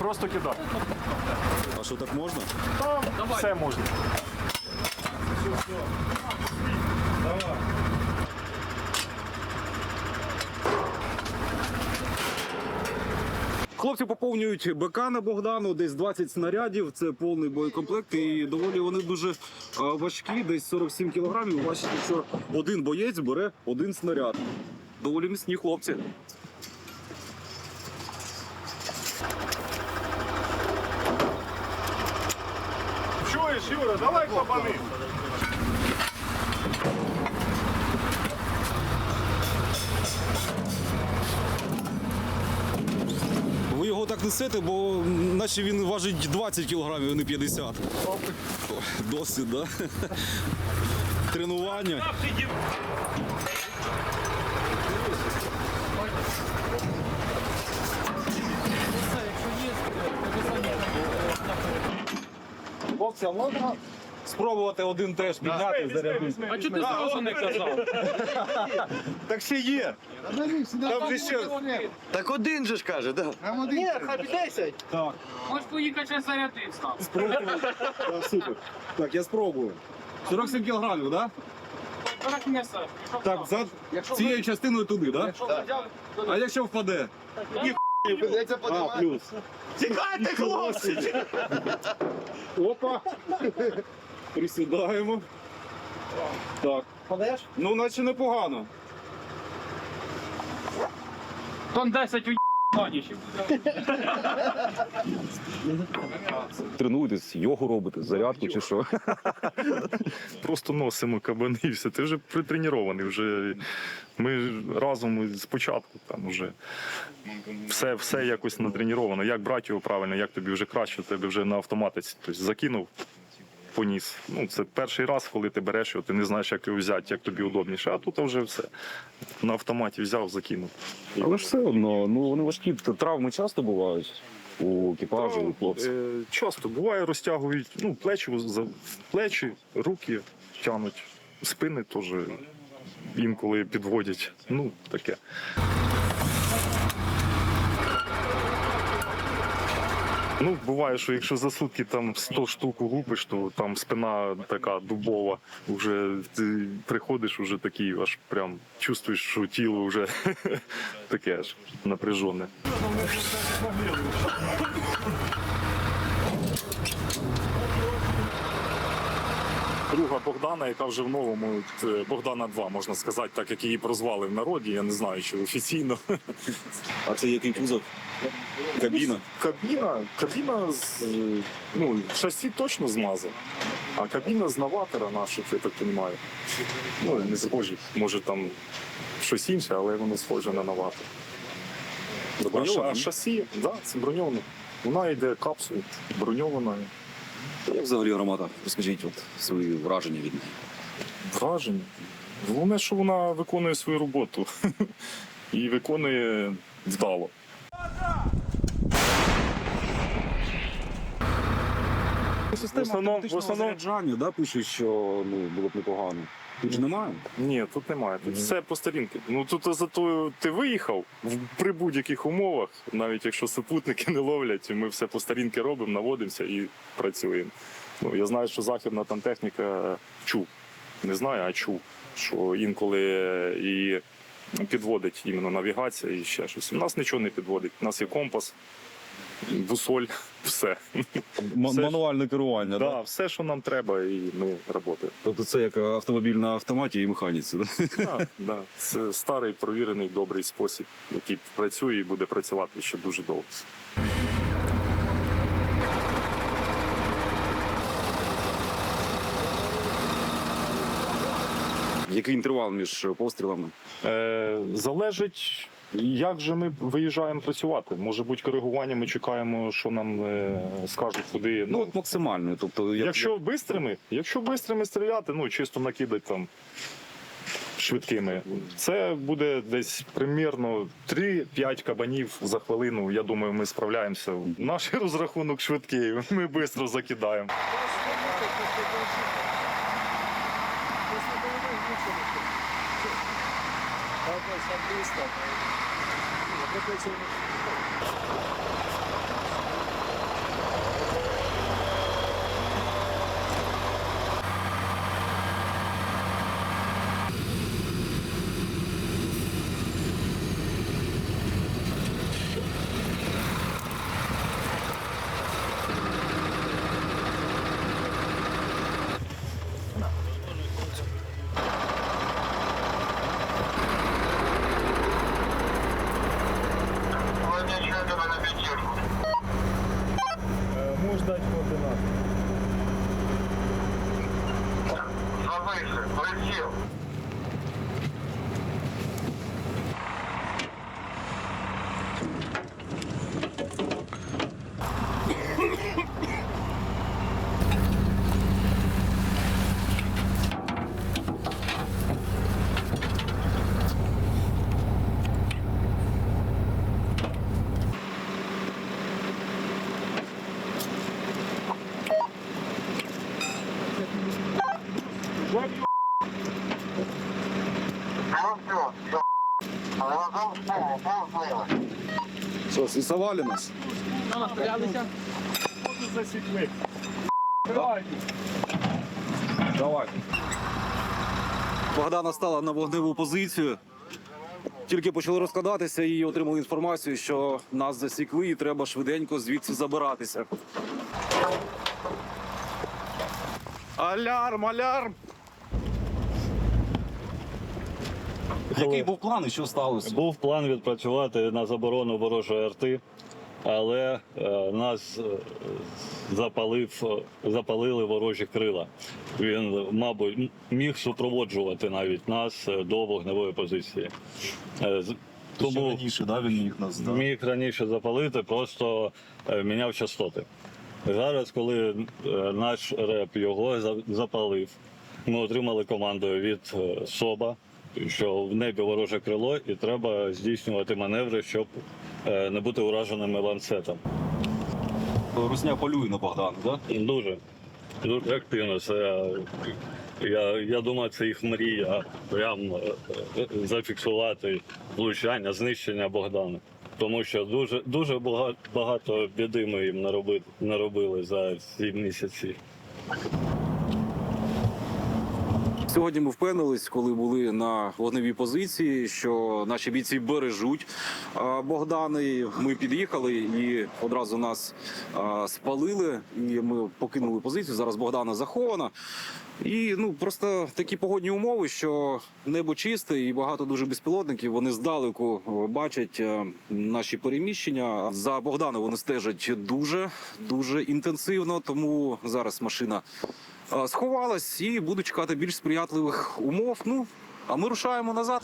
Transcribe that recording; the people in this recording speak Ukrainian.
просто кидай. А що так можна? Там все можна. Хлопці поповнюють БК на Богдану, десь 20 снарядів, це повний боєкомплект, і доволі вони дуже важкі, десь 47 кілограмів. Бачите, що один боєць бере один снаряд. Доволі міцні хлопці. Юра, давай копани. Ви його так несете, бо наче він важить 20 кілограмів, а не 50. Досвід, да? Тренування. Хлопці, можна спробувати один теж підняти зарядити? А чого ти зразу не казав? Так ще є. Там же ще. Так один же ж каже, да. Ні, хай 10. Так, Можеш поїхати ще зарядив став. Так, супер. Так, я спробую. 47 кілограмів, так? Так несе. Так, за цією частиною туди, так? А якщо впаде? Придеться подавати. Тікайте, хлопці! Опа. Присідаємо. Так. Подаєш? Ну, наче непогано. Тон 10 у буде. Тренуєтесь, йогу робите, зарядку чи що? просто носимо кабани і все. Ти вже притренований. Вже ми разом спочатку там вже все, все якось натреніровано. Як брати його правильно, як тобі вже краще, тебе вже на автоматиці. Тобто закинув. Поніс. Ну, це перший раз, коли ти береш його, ти не знаєш, як його взяти, як тобі удобніше. А тут вже все. На автоматі взяв, закинув. Але ж все одно, ну вони важкі. Травми часто бувають у екіпажу, у хлопців. Е, Часто буває, розтягують ну, плечі, плечі, руки тянуть, спини теж інколи підводять. Ну, таке. Ну, буває, що якщо за сутки там 100 штук лупиш, то там спина така дубова. Вже ти приходиш, уже такий, аж прям чувствуєш, що тіло вже таке ж напряжене. Друга Богдана, яка вже в новому е, Богдана 2, можна сказати, так як її прозвали в народі. Я не знаю, чи офіційно. А це який кузов? Кабіна. Кабіна, кабіна з ну, шасі точно змазав, а кабіна з новатора наших, я так розумію. Ну, не схожі. Може там щось інше, але воно схоже на новатор. Броньована, шасі, да, це броньовано. Вона йде капсулою, броньована. Як взагалі громада? Розкажіть от свої враження від неї. Враження. Головне, що вона виконує свою роботу і виконує вдало. Система основному- в основному- да, пишуть, що ну, було б непогано. Тут ж немає. Ні, тут немає. Тут все по старінки. Ну тут зато ти виїхав в- при будь-яких умовах, навіть якщо супутники не ловлять, ми все по старінки робимо, наводимося і працюємо. Ну я знаю, що західна там техніка чув. Не знаю, а чув, що інколи і підводить іменно навігація і ще щось. У нас нічого не підводить. У нас є компас, бусоль, все. Все мануальне керування, Да, да? все, що нам треба, і ми працюємо. Тобто це як автомобіль на автоматі і механіці, да? Це старий провірений добрий спосіб, який працює і буде працювати ще дуже довго. Який інтервал між пострілами? Е, залежить, як же ми виїжджаємо працювати. Може бути коригування, ми чекаємо, що нам е, скажуть, куди. Ну, от максимально. Тобто, як, якщо бистрими, якщо бистрими стріляти, ну чисто накидати там. Швидкими, це буде десь примірно 3-5 кабанів за хвилину. Я думаю, ми справляємося. Наш розрахунок швидкий, ми швидко закидаємо. Выше, присел. Ну все, все. Глазом в пол, пол слева. Що, сісували нас? Давай. Богдана стала на вогневу позицію. Тільки почали розкладатися і отримали інформацію, що нас засікли і треба швиденько звідси забиратися. Алярм, алярм! Який був план і що сталося? Був план відпрацювати на заборону ворожої арти, але е, нас е, запалив, запалили ворожі крила. Він, мабуть, міг супроводжувати навіть нас е, до вогневої позиції. Е, Тому раніше, да, він міг нас да? міг раніше запалити, просто е, міняв частоти. Зараз, коли наш реп його запалив, ми отримали команду від СОБа, що в небі вороже крило, і треба здійснювати маневри, щоб е, не бути ураженими ланцетом. Русня полює на Богдана, да? Дуже, дуже активно. Це, я, я думаю, це їх мрія прям е, е, зафіксувати влучання, знищення Богдана. Тому що дуже, дуже багато, багато біди ми їм наробили, наробили за ці місяці. Сьогодні ми впевнились, коли були на вогневій позиції, що наші бійці бережуть Богдани. Ми під'їхали і одразу нас спалили. І ми покинули позицію. Зараз Богдана захована. І ну просто такі погодні умови, що небо чисте і багато дуже безпілотників. Вони здалеку бачать е, наші переміщення. За Богдана вони стежать дуже дуже інтенсивно. Тому зараз машина е, сховалась і буду чекати більш сприятливих умов. Ну а ми рушаємо назад.